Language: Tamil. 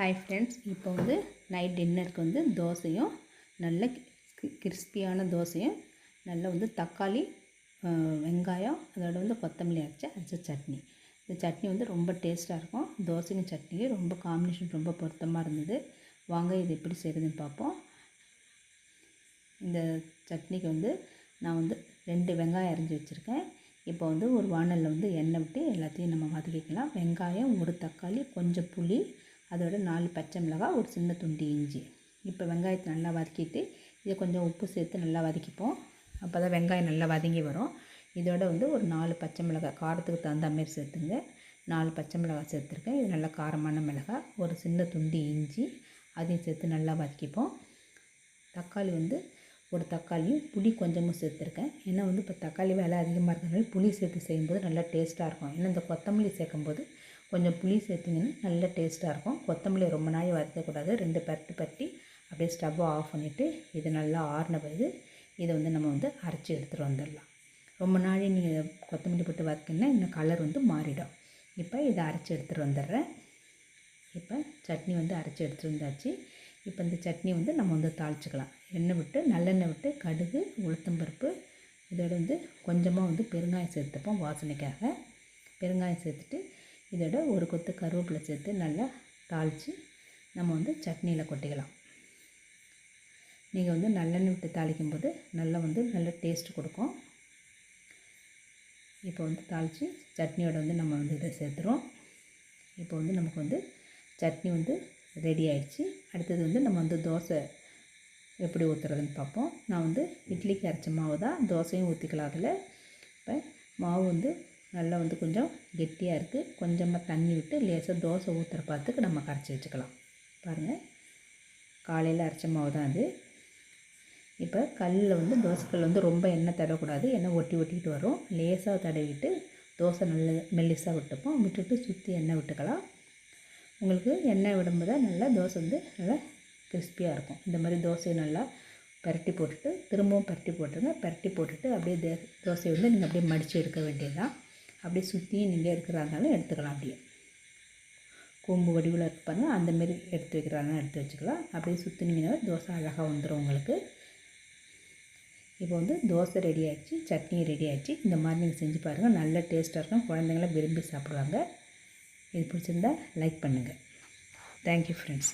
ஹாய் ஃப்ரெண்ட்ஸ் இப்போ வந்து நைட் டின்னருக்கு வந்து தோசையும் நல்ல கிறிஸ்பியான தோசையும் நல்ல வந்து தக்காளி வெங்காயம் அதோட வந்து கொத்தமல்லி அரைச்சி அரைச்ச சட்னி. இந்த சட்னி வந்து ரொம்ப டேஸ்ட்டாக இருக்கும். தோசையும் சட்னியும் ரொம்ப காம்பினேஷன் ரொம்ப பொருத்தமாக இருந்தது. வாங்க இது எப்படி செய்கிறதுன்னு பார்ப்போம். இந்த சட்னிக்கு வந்து நான் வந்து ரெண்டு வெங்காயம் அரைஞ்சி வச்சுருக்கேன். இப்போ வந்து ஒரு வானலில் வந்து எண்ணெய் விட்டு எல்லாத்தையும் நம்ம வதக்கிக்கலாம். வெங்காயம் ஒரு தக்காளி கொஞ்சம் புளி அதோட நாலு பச்சை மிளகாய் ஒரு சின்ன துண்டு இஞ்சி. இப்போ வெங்காயத்தை நல்லா வதக்கிட்டு இதை கொஞ்சம் உப்பு சேர்த்து நல்லா வதக்கிப்போம். அப்போ தான் வெங்காயம் நல்லா வதங்கி வரும். இதோட வந்து ஒரு நாலு பச்சை மிளகாய் காரத்துக்கு தகுந்த மாதிரி சேர்த்துங்க. நாலு பச்சை மிளகாய் சேர்த்துருக்கேன். இது நல்லா காரமான மிளகாய் ஒரு சின்ன துண்டு இஞ்சி அதையும் சேர்த்து நல்லா வதக்கிப்போம். தக்காளி வந்து ஒரு தக்காளியும் புளி கொஞ்சமும் சேர்த்துருக்கேன். ஏன்னா வந்து இப்போ தக்காளி விலை அதிகமாக இருக்கிறதுனால புளி சேர்த்து செய்யும்போது நல்லா டேஸ்ட்டாக இருக்கும். ஏன்னா இந்த கொத்தமல்லி சேர்க்கும்போது கொஞ்சம் புளி சேர்த்திங்கன்னா நல்ல டேஸ்ட்டாக இருக்கும். கொத்தமல்லி ரொம்ப நாள் வறுக்கக்கூடாது ரெண்டு பரட்டு பட்டி அப்படியே ஸ்டவ்வை ஆஃப் பண்ணிவிட்டு இது நல்லா ஆறின பிறகு இதை வந்து நம்ம வந்து அரைச்சி எடுத்துகிட்டு வந்துடலாம். ரொம்ப நாள் நீங்கள் கொத்தமல்லி போட்டு வதக்கினா இன்னும் கலர் வந்து மாறிடும். இப்போ இதை அரைச்சி எடுத்துகிட்டு வந்துடுறேன். இப்போ சட்னி வந்து அரைச்சி எடுத்துகிட்டு வந்தாச்சு. இப்போ இந்த சட்னி வந்து நம்ம வந்து தாளிச்சிக்கலாம். எண்ணெய் விட்டு நல்லெண்ணெய் விட்டு கடுகு உளுத்தம்பருப்பு இதோட வந்து கொஞ்சமாக வந்து பெருங்காயம் சேர்த்துப்போம் வாசனைக்காக. பெருங்காயம் சேர்த்துட்டு இதோட ஒரு கொத்து கருவேப்பிலை சேர்த்து நல்லா தாளித்து நம்ம வந்து சட்னியில் கொட்டிக்கலாம். நீங்கள் வந்து நல்லெண்ணெய் விட்டு தாளிக்கும் போது நல்லா வந்து நல்ல டேஸ்ட் கொடுக்கும். இப்போ வந்து தாளித்து சட்னியோட வந்து நம்ம வந்து இதை சேர்த்துறோம். இப்போ வந்து நமக்கு வந்து சட்னி வந்து ரெடி ஆயிடுச்சு. அடுத்தது வந்து நம்ம வந்து தோசை எப்படி ஊற்றுறதுன்னு பார்ப்போம். நான் வந்து இட்லிக்கு அரைச்ச மாவு தான் தோசையும் ஊற்றிக்கலாம் அதில். இப்போ மாவு வந்து நல்லா வந்து கொஞ்சம் கெட்டியாக இருக்குது கொஞ்சமாக தண்ணி விட்டு லேசாக தோசை ஊற்றுற பார்த்துக்கு நம்ம கரைச்சி வச்சுக்கலாம். பாருங்கள் காலையில் அரைச்ச மாவு தான் அது. இப்போ கல்லில் வந்து தோசைக்கல் வந்து ரொம்ப எண்ணெய் தடவக்கூடாது. எண்ணெய் ஒட்டி ஒட்டிக்கிட்டு வரும். லேசாக தடவிட்டு தோசை நல்ல மெல்லிசாக விட்டுப்போம். விட்டுட்டு சுற்றி எண்ணெய் விட்டுக்கலாம். உங்களுக்கு எண்ணெய் விடும்போது நல்லா தோசை வந்து நல்லா கிறிஸ்பியாக இருக்கும். இந்த மாதிரி தோசையை நல்லா பரட்டி போட்டுட்டு திரும்பவும் பரட்டி போட்டுருங்க. பரட்டி போட்டுட்டு அப்படியே தோசையை வந்து நீங்கள் அப்படியே மடித்து எடுக்க வேண்டியது தான் அப்படியே சுற்றியும் நீங்கள் இருக்கிறாங்கனாலும் எடுத்துக்கலாம் அப்படியே. கொம்பு வடிவில் இருப்பாங்க அந்தமாரி எடுத்து வைக்கிறாங்க எடுத்து வச்சுக்கலாம். அப்படியே சுற்றினீங்கன்னா தோசை அழகாக வந்துடும் உங்களுக்கு. இப்போ வந்து தோசை ரெடி ஆகிடுச்சு சட்னி ரெடி ஆகிடுச்சு இந்த மாதிரி நீங்கள் செஞ்சு பாருங்கள் நல்ல டேஸ்ட்டாக இருக்கும். குழந்தைங்களாம் விரும்பி சாப்பிடுவாங்க. இது பிடிச்சிருந்தா லைக் பண்ணுங்கள் தேங்க்யூ ஃப்ரெண்ட்ஸ்